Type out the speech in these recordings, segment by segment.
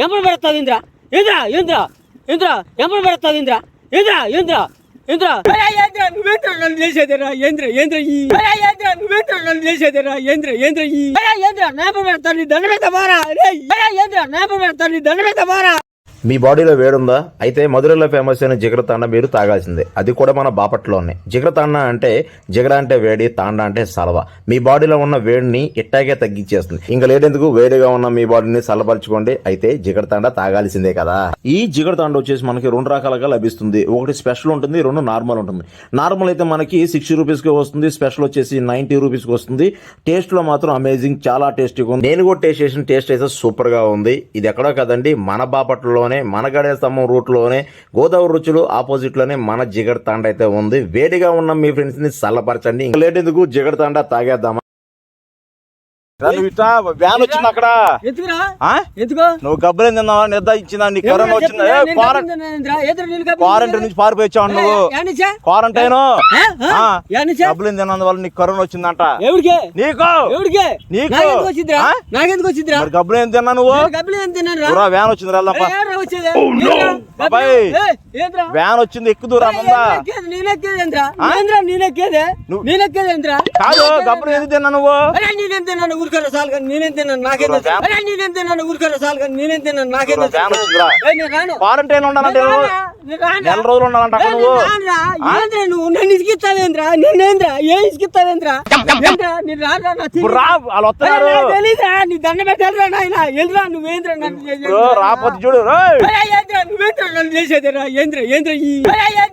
ఎప్పుడు పెడతావు ఇంద్ర? ఇంద్ర ఇంద్ర ఇంద్ర ఎప్పుడు పెడతావు ఇంద్ర? ఇంద్ర ఇంద్ర ఇంద్ర. ఏంద్ర నువ్వేంద్ర నన్ను చేసేదిరా ఏంద్ర ఏంద్ర ఈ. ఏంద్ర నువ్వేంద్ర నన్ను చేసేదిరా ఏంద్ర ఏంద్ర ఈ. ఏంద్ర నేప పెడతాను నీ దండ మీద బారా ఏంద్ర నేప పెడతాను నీ దండ మీద బారా మీ బాడీలో వేడుందా? అయితే మధురలో ఫేమస్ అయిన జిగర తాండ మీరు తాగాల్సిందే. అది కూడా మన బాపట్లోనే. జిగర తాండ అంటే జిగర అంటే వేడి తాండ అంటే సలవ. మీ బాడీలో ఉన్న వేడిని ఇట్టాగే తగ్గించేస్తుంది. ఇంకా లేదెందుకు? వేడిగా ఉన్న మీ బాడీని చల్లపరచుకోండి అయితే జిగర తాండ తాగాల్సిందే కదా. ఈ జిగర తాండ వచ్చేసి మనకి రెండు రకాలుగా లభిస్తుంది. ఒకటి స్పెషల్ ఉంటుంది రెండు నార్మల్ ఉంటుంది. నార్మల్ అయితే మనకి సిక్స్టీ రూపీస్కి వస్తుంది. స్పెషల్ వచ్చేసి నైన్టీ రూపీస్కి వస్తుంది. టేస్ట్లో మాత్రం అమేజింగ్ చాలా టేస్టీగా ఉంది. నేను కూడా టేస్ట్ చేసిన టేస్ట్ అయితే సూపర్గా ఉంది. ఇది ఎక్కడో కదండి మన బాపట్లో మన మనగడే స్తంభం రూట్లోనే గోదావరి రుచులు ఆపోజిట్లోనే మన జిగడ్ తాండ అయితే ఉంది. వేడిగా ఉన్న మీ ఫ్రెండ్స్ని చల్లపరచండి ఇంకా లేట్ ఎందుకు? జిగర్ తాండ తాగేద్దామా? వ్యాన్ వచ్చింది అక్కడ. ఎందుకురా ఆ? ఎందుకో నువ్వు గబ్బలేం తిన్నావా? నిర్ధారించిందా నీ కరోనా వచ్చిందా? ఏ, క్వారం- క్వారంటైన్ నుంచి పారిపోయి వచ్చావు నువ్వు. క్వారంటైన్? ఆ. డబ్బులు తిన్నందువల్ల నీకు కరోనా వచ్చిందంట. నీకు? నీకు? నాకెందుకు తిన్నా నువ్వు? ఊరా వ్యాన్ వచ్చింది? వ్యాన్ వచ్చింది ఎక్కుదూరా ముందా నేనెక్కేది, నేనెక్కేదేంద్రా? నేనెక్కేదే? కాదు ఎందుకు తిన్నా నువ్వు అరే నేనేం తిన్నాను ఊరికరా చాలు కానీ నేనేం తిన్నాను? నాకేం తెలుసు? అరే నేనేం తిన్నాను? ఊరికరా చాలు కానీ నేనేం తిన్నాను? నాకేం తెలుసు? వ్యాన్ వచ్చిందిరా ఏయ్, నేను రాను. క్వారంటైన్ ఉండాలంటే నేను నువ్వు రానురా, నేను రానురా. నెల రోజులు ఉండాలంట ఏయ్, నువ్వు. నేను రానురా. ఏంద్రా నువ్వు? నన్ను ఇసుకిస్తావేంద్రా? నేనేంద్రా ఏం ఇసుకిస్తావేంద్రా? ఏంద్రా? నేను రానురా నా ఇప్పుడు రా వాళ్ళు అరే, వస్తున్నారు నాకు తెలీదురా, నీ దండ పెట్టాలిరా నాయన? ఎల్రా నువ్వేంద్రా నన్ను చేసేది? రాకపోతే చూడు. రేయ్. అరే, ఏంద్రా? నువ్వేంద్రా నన్ను చేసేదిరా ఏంద్ర? ఏంద్ర ఈ అరే, ఏంద్రా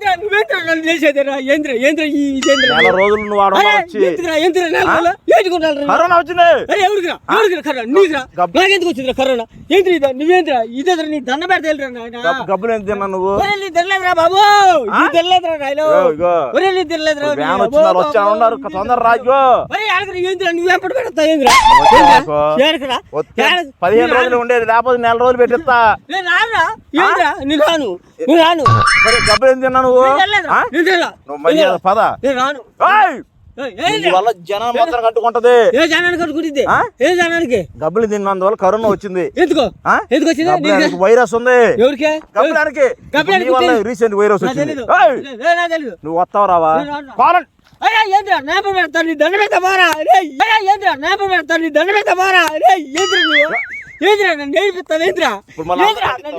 నెల రోజులు నువ్వు ఆడ వచ్చి? కరోనా వచ్చింది. కరోనా? నీకురా గబ్- నాకెందుకు వచ్చిందిరా కరోనా? ఏంద్ర ఇదా? నువ్వేంద్రా? ఇదేంద్ర నీ దండ పెడతా నాయన. గబ్బు- గబ్బులు ఎంత తిన్నా నువ్వు? నీ తినలేదురా బాబు. నీ తినలేదురా. ఒరే నీ వ్యాన్ వచ్చా. ఉన్నారు తొందర రాజు ఏంద్రా? నువ్వు ఏంద్రా? వస్తే పదిహేను రోజులు ఉండేది లేకపోతే నెల రోజులు పెట్టిస్తా. నేను రాను. రాను. ఏం తిన్నా నువ్వు? తినలా. నువ్వు మర్యాద పద? వల్ల జనం మాత్రం కట్టుకుంటది. ఏ జనానికి కట్టుకుంటుంది? ఆ? ఏ జనానికి? గబ్బులు తిన్నందువల్ల కరోనా వచ్చింది. ఎందుకో? ఆ? ఎందుకు వచ్చింది? గబ్బులానికి నీకే? వైరస్ ఉంది. ఎవరికే? గబ్బులానికి. గబ్బులానికి నీ వల్ల తెలీదు. రీసెంట్ వైరస్ వచ్చింది. నువ్వు వస్తావు రావా. క్వారంటైన్ అరే ఏంద్రా? నేప పెడతాను నీ దండ పెడతా మారా? అరే ఏంద్రా? నేప పెడతాను నీ దండ పెడతా మారా? అరే ఏంద్రా నువ్వు ఏంద్రా నన్ను నన్ను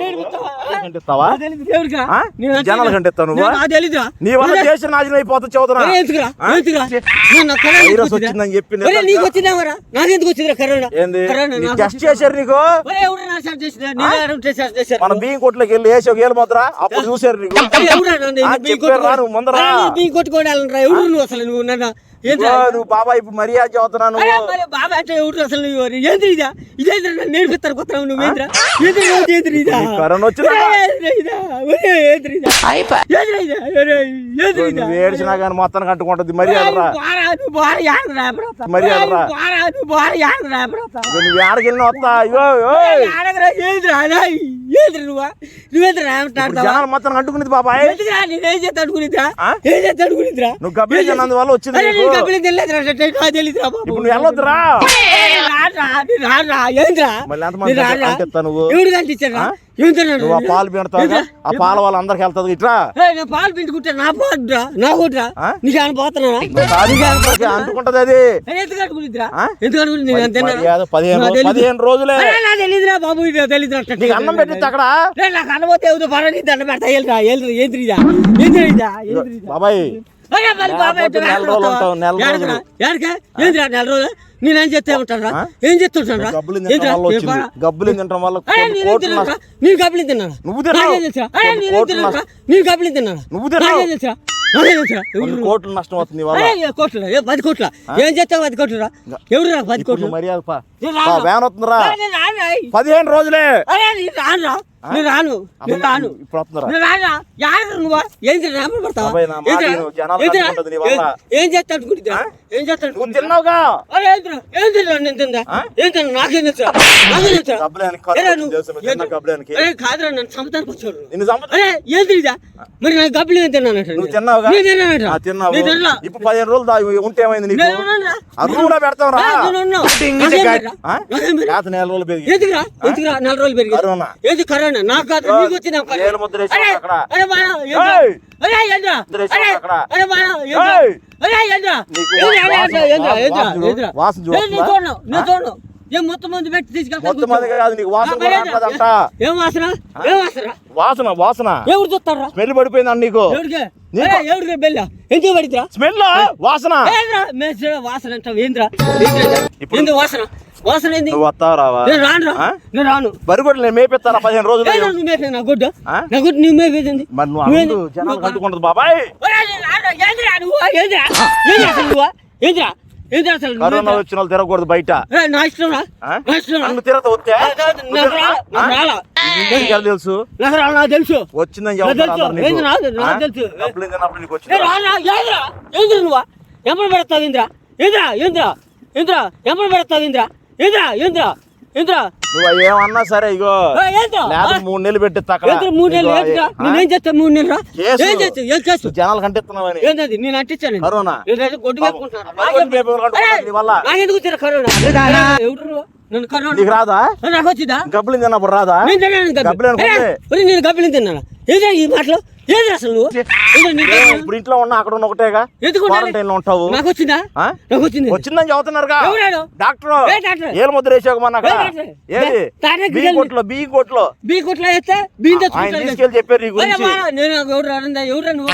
నేర్పిస్తావా? దేవుడికా? నేను జనాలు. కంటిస్తావు నువ్వు? నేను- నాకు తెలీదురా. నీ వల్ల దేశం నాశనం అయిపోతుంది చదువుతున్నా అరే ఎందుకురా? ఎందుకురా? నేను నాకు కరోనా వైరస్ ఎందుకు వచ్చిందిరా? వచ్చిందని చెప్పి అరే నీకు వచ్చిందేమరా నాకు ఎందుకు వచ్చిందిరా కరోనా? ఏంది? కరోనా నీకు నాకు టెస్ట్ చేశారు నీకు? ఒరే, ఎవరు నా టెస్ట్ చేసినా? నేనే ఎవరు టెస్ట్ చేశారు? మన బియ్యం కొట్లోకి వెళ్ళి వేసి ఒక ఏళ్ళు ముద్ర అప్పుడు చూసారు నీకు. ఎవరు ఆ, చెప్పారు రా, నువ్వు ముందర? ఎవరు నువ్వు అసలు? నువ్వు నన్ను నువ్వు బాబా ఇప్పుడు మర్యాద చదువుతున్నా అరే, నువ్వు మరి బాబా అంటే ఎవరు అసలు నువ్వు ఎవరు? ఏంది ఇదా? ఇదేంద్రా నేర్పిస్తారు కొత్తగా నువ్వు ఏంద్రా? ఏంద్రా ఏంద్రా ఇదా? కరోనా వచ్చిందా? ఏంద్రా ఏంద్రా? ఏంద్రా ఏంద్రా ఏడ్చినా కానీ మొత్తానికి అంటుకుంటుంది మర్యాద రా? మర్యాద రా. నువ్వు బారా, యాడ రాబడతా? ఇక నువ్వు ఆడకి వెళ్ళిన వస్తా అయ్యో ఓయ్. ఏంద్రా నువ్వా? నువ్వేంద్ర జనాలు మొత్తం అంటుకునేది బాబాయ్. ఎందుకురా నేనేం చేస్తా అనుకునిద్రా? ఏం చేస్తా అనుకునిద్రా నువ్వు గబ్బిలి తిన్నందువల్ల వచ్చింది తెలియదురా బాబు. నువ్వు వెళ్ళొద్దురా. పాలు పిండతావు ఆ పాల వాళ్ళ అందరికి వెళ్తుంది ఇట్రా? పాలు పిండుకుంటా నా పోద్రా నా కొట్రా? నీకు పోతున్నారా అందరికి అంటుకుంటది అది. ఎందుకు కట్టుకునిద్రా ఆ? ఎందుకు మర్యాద పదిహేను పదిహేను రోజులే. తెలియదురా బాబు ఇది తెలియదురా నీకు అన్నం పెట్టింది అక్కడ? నాకు అనబోతే ఎవరు పరని దండ పెడతా ఏంద్రిదా ఏంద్రిదా బాబాయ్ నెల రోజులు ఉంటావు, నెల రోజులు. ఏంద్రా నెల రోజులు? నేనేం? ఏం గబ్బులు తినడం వల్ల వచ్చింది. గబ్బులు తినడం వల్ల అరే కొన్ని నేను కోట్లు తిన్నారా? నష్టం. నేను కబిలి తిన్నారా నువ్వు తెలుసా నేను కోట్లు నువ్వు తెలుసా నష్టం అవుతుంది ఏ కోట్ల ఏ పది కోట్ల ఏం చేస్తావు పది ఎవరు పది కోట్లు నువ్వు మర్యాద రాను. వ్యాన్ రాను. పదిహేను రోజులే. అరే నేను రాను నేను రాను. నేను నువ్వు? పడతావా. ఏం చేస్తా అనుకుంటున్నా ఏం చేస్తా తిన్నావుగా? ఏం నేను తిందా? ఏం తిన్నా నాకేం తెలుసా నాకేం తెలుసా కాదురా నన్ను వచ్చాడు అరే ఏం మరి నాకు గబ్బలు ఏం తిన్నానట నువ్వు తిన్నావుగా? నేను తిన్నావు. నేను తిన్నా. ఇప్పుడు పదిహేను రోజులు దా ఉంటే ఏమైంది నీకు? కూడా పెడతాం రా. ఏ, నేను ఉన్నా. నాకేం పెరిగా? ఆ? నాకేం పెరిగా? లేత నెల రోజులు పెరిగి. ఎందుకురా ఎందుకురా నెల రోజులు కరోనా. ఏది కరోనా? నాకు కాదు. ఏ, మొత్తం మంది పెట్టి తీసుకెళ్తా వాసన. ఏం వాసన? ఏం వాసన? వాసన వాసన. ఎవరు చూస్తారా? స్మెల్ పడిపోయిందండి నీకు. ఎవరికి? బెల్ల ఎందుకు స్మెల్ వాసన? వాసన అంటావు ఏంద్రా? వాసన? వాసన ఏంది? నువ్వు వస్తావు రావా? నేను రాను ఆ? నేను రాను. బరి నేను మేపిస్తారా పదిహేను రోజులు? నువ్వు మేపే నా గుడ్డు? నా గుడ్డు నువ్వు మేపేసింది మరి నువ్వు అందు జనాలు కట్టుకుంటుంది బాబాయ్. ఏంద్రా నువ్వు? ఏంద్రా ఏంద్రా అసలు నువ్వు? ఏంద్రా అసలు కరోనా? వచ్చిన వాళ్ళు తిరగకూడదు బయట. ఏ, నా ఇష్టం రా? నా రా. నన్ను వస్తే? ఏ, తెలుసు? నాకు తెలుసు. వచ్చిందని ఏ, నువ్వు? ఎప్పుడు పెడతావు ఇంద్రా ఇంద్రా ఇంద్రా ఇంద్రా ఎప్పుడు పెడతావు ఇంద్రా నువ్వు ఏమన్నా సరే ఇగో. ఏంద్రా? లేదా? మూడు నెలలు పెట్టి ఏంద్రా మూడు నెలలు ఏంద్రా? నేనేం చేస్తా మూడు నెలలు. ఏం చేస్తా ఏం చేస్తా? జనాలు కంటిస్తున్నావని ఏంటది నేను అంటించాను కరోనా. గొడ్డు కరోనా? నన్ను నీకు రాదా? నాకు వచ్చిందా? గబ్బులు తిన్నప్పుడు రాదా? నేను తిన్నాను గబ్బిలి. నేను గబ్బిలి తిన్నాను? ఈ మాటలు? అసలు నువ్వు? నీకు ఇప్పుడు ఇంట్లో ఉన్నా అక్కడ ఉన్న ఒకటేగా ఎందుకు ఉండాలి? క్వారంటైన్లో ఉంటావు. నాకు వచ్చిందా ఆ? నాకు వచ్చింది వచ్చిందని ఎవరాడు? డాక్టర్ ఏ డాక్టర్? ఏలు ముద్ర వేసాకమన్నా అక్కడ? ఏ డాక్టర్? ఏది? బీ కొట్లో బీ కొట్లో. బీ కొట్లో వేస్తే బీన్ ఆయన తీసుకెళ్ళి చెప్పారు నీ గురించి. నేను ఎవరు రానుందా? ఎవరు నువ్వు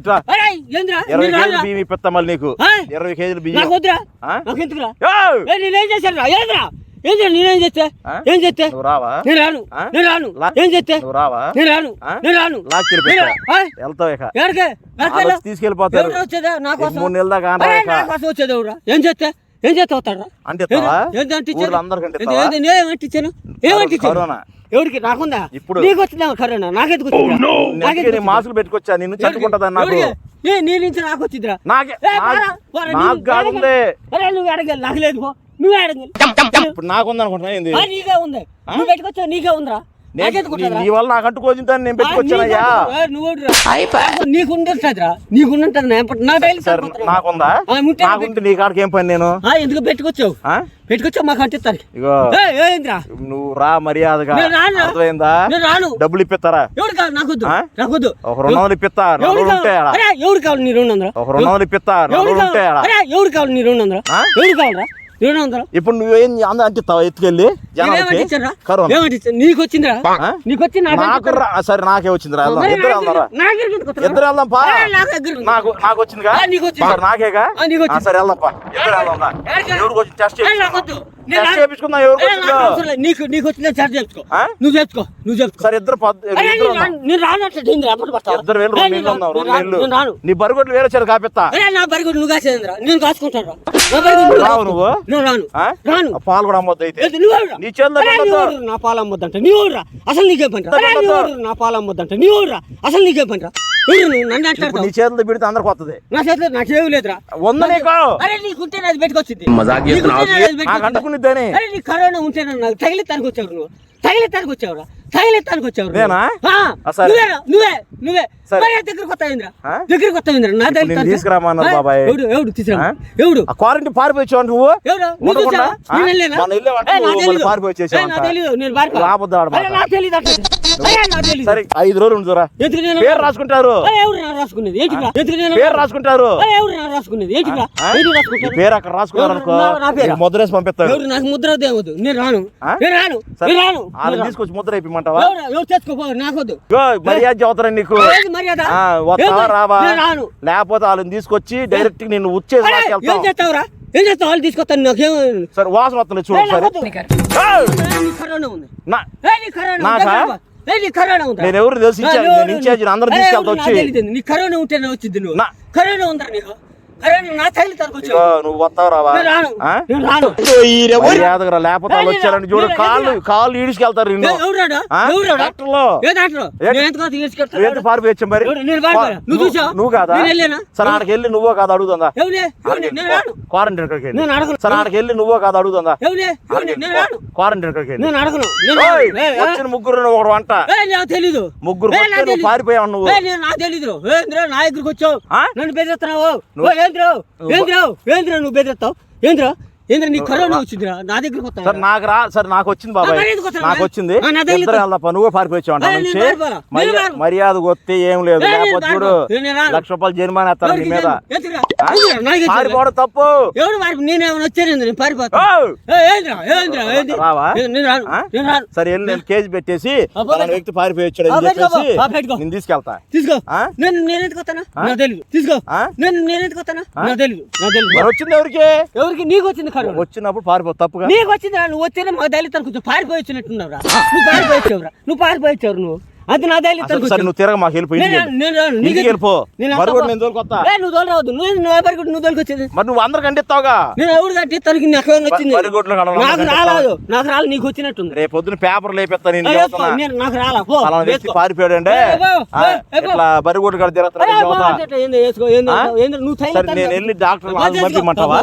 ఇట్లా. ఏంద్రా? ఇరవై కేజీలు? బియ్యం ఇప్పిస్తా మళ్ళీ నీకు. ఆ? ఇరవై కేజీలు నాకు బియ్యం. వద్దురా. ఆ? నాకు ఎందుకురా? ఏయ్! ఏ, నేనేం చేశాను రా ఏంద్రా? ఏంద్రా నేనేం చేస్తే? ఏం చేస్తే? రావా? నేను రాను. ఆ? నేను రాను. ఏం చేస్తే? రావా? నేను రాను? నేను రాను. నేను? వెళ్తావు ఇక. ఎక్కడికి తీసుకెళ్ళిపోతారు. ఎవరు వచ్చేదా? నా ఈ కోసం. మూడు నెలల దాకా. నా కోసం ఏం చేస్తే? ఏం చేస్తే అవుతారా అంటే నేను ఏమంటించాను ఏమంటించాను కరోనా. ఎవరికి? నాకుందా? ఇప్పుడు. నీకు వచ్చిందా కరోనా. నాకెందుకు వచ్చిందా? నీ వచ్చిందా? మాస్కులు పెట్టుకొచ్చా? నిన్ను ఎవరికి? చట్టుకుంటుందని నాకు? ఎవరికి? నీ- నుంచి నాకు వచ్చిందిరా నాకే ఏ, నాకు- కాదు. అరే నువ్వు అడగాలి. నాకు లేదు నువ్వే అడగాలి ఇప్పుడు నాకుంది అనుకుంటున్నా ఏంది? ఆ, నీకే ఉంది. నువ్వు పెట్టుకొచ్చావు నీకే ఉందిరా. నేను- నాకెందుకు నీ- వల్ల నాకు నేను పెట్టుకొచ్చానయ్యా నీకు. నీకు ఉంటుందిరా నీకు. నాకుందా? నాకుంటే నీ కాడికి ఏం పని నేను? ఆ, ఎందుకు పెట్టుకొచ్చావు? ఆ? పెట్టుకొచ్చావు మాకు అంటిస్తారు నువ్వు రా మర్యాదగా. నేను రాను. అర్థమైందా? నేను రాను. డబ్బులు ఇప్పిస్తారా? ఎవరు కావాలి? నాకొద్దు ఒక రెండు వందలు ఇప్పిస్తా. ఎవరు. కావాలి? నీ రెండు ఒక రెండు వందలు ఇప్పిస్తా. ఎవరు కావాలి? నీ రెండు వందలు? ఎవరు కావాలరా? ఇప్పుడు నువ్వేం అంద అంటిస్తావా ఎత్తుకెళ్ళి నీకు వచ్చిందిరా? నీకు వచ్చి నాకు సరే నాకే వచ్చింది రా. వెళ్దాం ఇద్దరు ఇద్దరు వెళ్దాం పా. నాకు నాకు వచ్చిందిగా? వచ్చింది. నాకేగా? వచ్చింది. సరే వెళ్దాం పా. ఇద్దరు వెళ్దాం వచ్చింది? టెస్ట్ టెస్ట్ నీకు నీకు వచ్చిన చార్జ్? నువ్వు సరే ఇద్దరు నేను వేలు రెండు వేలు రెండు వేలు. నీ బరిగొడ్లు వేరే చేరు కాపిస్తా. నా నువ్వు కాసేదిరా నేను కాసుకుంటాను రావు. నువ్వు? రాను. ఆ? రాను. ఆ పాలు కూడా అమ్మొద్దు అయితే? నీ? నా పాలు అమ్మొద్దంట. నీ ఊర్రా అసలు నీకే ఎవరురా? నా పాలు అమ్మొద్దంట. నీ ఊర్రా అసలు నీకే నువ్వు నన్ను అంటాడు నీ చేతులు పెడితే అందరికి వస్తుంది నా చేతిలో నాకు ఏమి లేదురా. వంద నీకు అరే నాది పెట్టుకొచ్చింది నీకుంటే నాది నాకు పెట్టుకొచ్చింది. అంటుకునిద్దని అరే నీ కరోనా ఉంటే నాకు తగిలితానికి వచ్చావు నువ్వు. తగిలితానికి వచ్చావురా తగిలితానికి వచ్చావు నువ్వు. నేనా? నువ్వే నువ్వే సరే. మరి దగ్గరకు నా దగ్గర తీసుకురామన్నారు బాబాయ్. ఎవడు ఎవడు? తీసుకురా. నువ్వు? తెలీదు. పారిపోయి ఐదు రోజులు నేను పేరు రాసుకుంటారు. రాసుకునేది? పేరు రాసుకుంటారు. రాసుకునేది? పేరు అక్కడ రాసుకున్నారు అనుకో. ముద్రేసి పంపిస్తారు. నాకు ముద్ర దేవద్దు నేను రాను? నేను రాను. రాను. తీసుకొచ్చి ముద్ర అయిపోమంటావా ఎవరు నాకొద్దు. మర్యాద చదువుతారా నీకు? వస్తావా? రావా? నేను లేకపోతే వాళ్ళని తీసుకొచ్చి డైరెక్ట్ నిన్ను ఉచ్చేసి ఏం చేస్తావురా? ఏం చేస్తావు? వాళ్ళు తీసుకొస్తాను నాకేం. సరే వాసన వస్తుంది చూడు సరే నేను ఎవరు తెలిసి నేను ఇన్ఛార్జ్ అందరూ తీసుకెళ్తా వచ్చి. కరోనా ఉంటేనే వచ్చింది నువ్వు. కరోనా ఉందా నీకు. నువ్వు వస్తావు లేకపోతే వచ్చారని చూడు. కాళ్ళు కాళ్ళు ఈడ్చుకెళ్తారు ఏంటి? మరి. నువ్వు కాదా? సరే ఆడికి వెళ్ళి నువ్వో కాదు అడుగుతుందా? క్వారంటైన్ వెళ్ళి నేను అడగను. సరే ఆడికి వెళ్ళి నువ్వో కాదు అడుగుతుందా? క్వారంటైన్? వచ్చిన ముగ్గురు ఒకడు వంట. నాకు తెలీదు ముగ్గురు. పారిపోయావు నువ్వు. ఏ, నేను నాకు తెలీదు ఏంద్రా నా దగ్గరికి వచ్చావు? నన్ను బెదిరిస్తున్నావు ఓ ఏంద్రా ఏంద్రా? ఏంద్రా నువ్వు బెదిరిస్తావు? ఏంద్రా? ఏంద్రా నీకు కరోనా వచ్చిందిరా? నా దగ్గరికి సరే నాకు రా సరే నాకు వచ్చింది బాబాయ్? నాకు వచ్చింది. నా పారిపోయావు నుంచి. రాను. మర్యాద వస్తే ఏం లేదు. లేకపోతే చూడు. లక్ష రూపాయలు జరిమానా ఎత్తారు నీ మీద? నా పారిపోవడం తప్పు. నేనేమైనా వచ్చాను నేను పారిపోతా. సరే వెళ్ళి నేను కేజీ పెట్టేసి వ్యక్తి పారిపోయాడు ఆ, అని చెప్పేసి. నేను తీసుకెళ్తా. తీసుకో? నేను నేను ఎందుకు వస్తానా? నాకు తెలియదు తీసుకో? నేను నేను ఎందుకు వస్తానా? నాకు నాకు మరి వచ్చింది ఎవరికి? ఎవరికి? నీకు వచ్చింది వచ్చినప్పుడు పారిపో తప్పుగా? నీకు వచ్చింది నువ్వు వచ్చేనే మా దళిత కొంచెం పారిపోయి వచ్చినట్టున్నావురా నువ్వు పారిపోయి వచ్చావురా నువ్వు పారిపోయి వచ్చావు నువ్వు. అది నా దళిత సరే నువ్వు తిరగ మాకు వెళ్ళిపో ఇంటికి నేను వెళ్ళు. నేను రాను. నీకు ఇంటికి వెళ్ళిపో. నేను మరి కూడా అంతా నేను తోలుకొత్తా ఏ, నువ్వు తోలరావద్దు నువ్వు నువ్వు ఎవరికి నువ్వు తోలుకొచ్చేది మరి నువ్వు అందరికి అంటిస్తావుగా నేను ఎవరు కట్టి తనకి నాకు వచ్చింది? నాకు రాలేదు. నాకు రాలేదు నీకు వచ్చినట్టుంది. రేపు పొద్దున పేపర్ లేపెత్తా నేను నాకు రాలా వ్యక్తి. పారిపోయాడు అంటే పో. ఇట్లా బరిగొడ్లు కడ? ఏంది, నువ్వు నేను వెళ్ళి డాక్టర్ పంపించమంటావా?